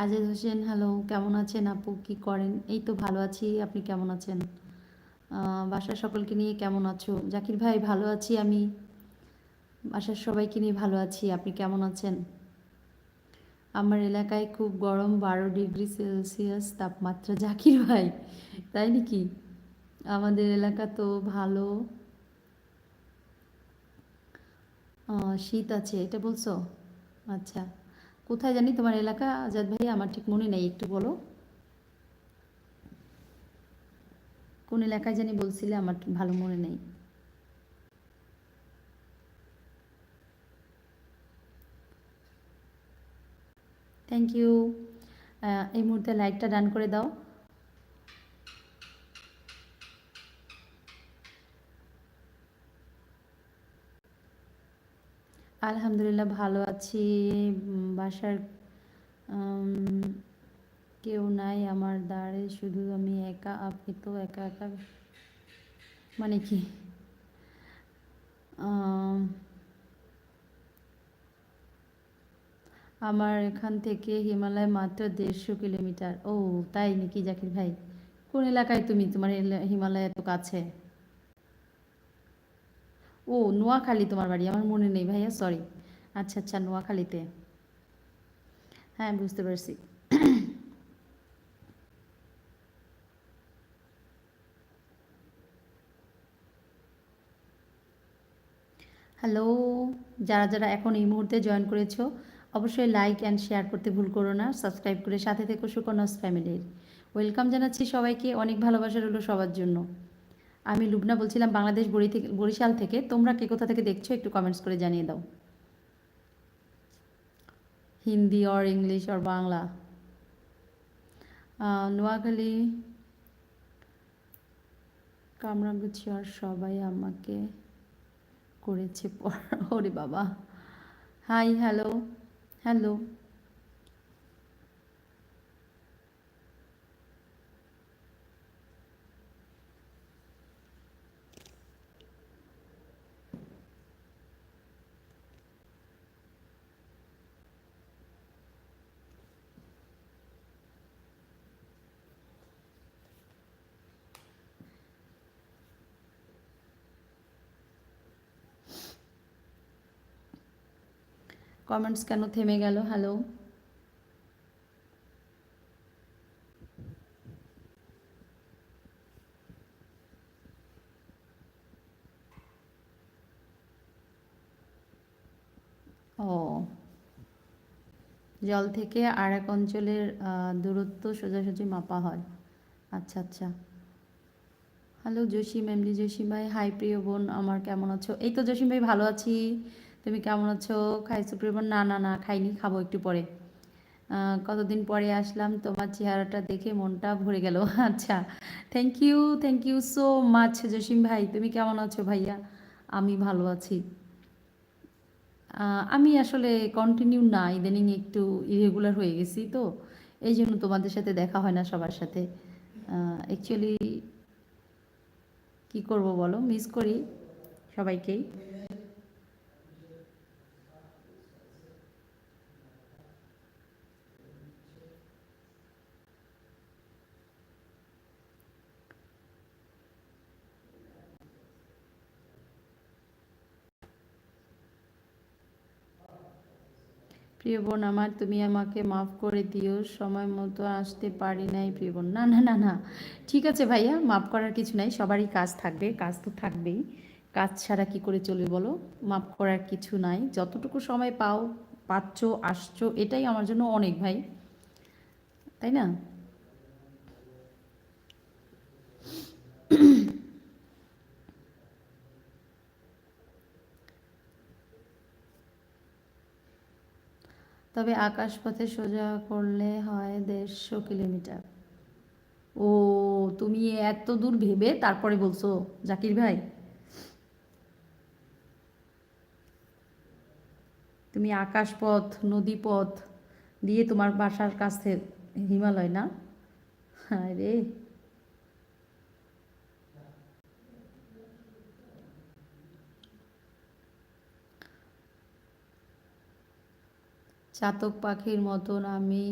আজেদ Hossain hello কেমন আছেন আপু? কি করেন? এই তো ভালো আছি, আপনি কেমন আছেন? বাসার সকলকে নিয়ে কেমন আছো? জাকির ভাই, ভালো আছি আমি। বাসার সবাইকে নিয়ে ভালো আছি, আপনি কেমন আছেন? আমার এলাকায় খুব গরম, বারো ডিগ্রি সেলসিয়াস তাপমাত্রা, জাকির ভাই, তাই নাকি? আমাদের এলাকা তো ভালো। শীত আছে, এটা বলছো? আচ্ছা। কোথায় জানি তোমার এলাকা? আজাদ ভাই আমার ঠিক মনে নেই, একটু বলো। কোন এলাকায় জানি বলছিলে, আমার ভালো মনে নেই। থ্যাংক ইউ এই মুহূর্তে লাইটটা ডান করে দাও। আলহামদুলিল্লাহ ভালো আছি। বাসার কেউ নাই আমার দাঁড়ে শুধু আমি একা, আপনি তো একা একা। মানে কি? আমার এখান থেকে হিমালয় মাত্র দেড়শো কিলোমিটার। ও, তাই নাকি জাকির ভাই? কোন এলাকায় তুমি? তোমার হিমালয় এত কাছে? ও, নোয়াখালী তোমার বাড়ি, আমার মনে নেই ভাইয়া সরি আচ্ছা আচ্ছা নোয়াখালীতে। হ্যাঁ বুঝতে পারছি। হ্যালো যারা যারা এখন এই মুহূর্তে জয়েন করেছ, অবশ্যই লাইক অ্যান্ড শেয়ার করতে ভুল করো না। সাবস্ক্রাইব করে সাথে থেকো সুকন্যাস ফ্যামিলির ওয়েলকাম জানাচ্ছি সবাইকে। অনেক ভালোবাসা রইল সবার জন্য। আমি লুবনা বলছিলাম বাংলাদেশ বড়ি থেকে, বরিশাল থেকে। তোমরা কে কোথা থেকে দেখছ একটু কমেন্টস করে জানিয়ে দাও। Hindi or English or Bangla. Noakhali কামরাগুছি আর সবাই আমাকে করেছে ওরে বাবা। হাই হ্যালো হ্যালো কমেন্টস কেন থেমে গেল? হ্যালো ও। জল থেকে আর এক অঞ্চলের দূরত্ব সোজাসুজি মাপা হয়। আচ্ছা আচ্ছা। হ্যালো জসিম এমলি জসিম ভাই। হাই প্রিয় বোন, আমার কেমন আছো? এই তো জসিম ভাই, ভালো আছি। তুমি কেমন আছো? খাইছো প্রিয় না না না, খাইনি, খাব একটু পরে। কতদিন পরে আসলাম, তোমার চেহারাটা দেখে মনটা ভরে গেল। আচ্ছা thank you thank you so much Jasim ভাই। তুমি কেমন আছো ভাইয়া? আমি ভালো আছি। আমি আসলে কন্টিনিউ না, ইদানিং একটু ইরেগুলার হয়ে গেছি তো। এই জন্য তোমাদের সাথে দেখা হয় না সবার সাথে। অ্যাকচুয়ালি কি করব বলো? মিস করি সবাইকেই। প্রিয় বোন আমার, তুমি আমাকে মাফ করে দিও, সময় মতো আসতে পারি নাই প্রিয় বোন। না না না না। ঠিক আছে ভাইয়া, মাফ করার কিছু নাই, সবারই কাজ থাকবে, কাজ তো থাকবেই। কাজ ছাড়া কি করে চলবে বলো? মাফ করার কিছু নাই, যতটুকু সময় পাও, পাচ্ছ, আসছো, এটাই আমার জন্য অনেক ভাই। তাই না? তবে আকাশপথে সোজা করলে হয় দেড়শো কিলোমিটার। ও, তুমি এত দূর ভেবে তারপরে বলছো, জাকির ভাই? তুমি আকাশপথ, নদীপথ দিয়ে তোমার বাসার কাছে হিমালয় না? হ্যাঁ রে। চাতক পাখির মতন আমি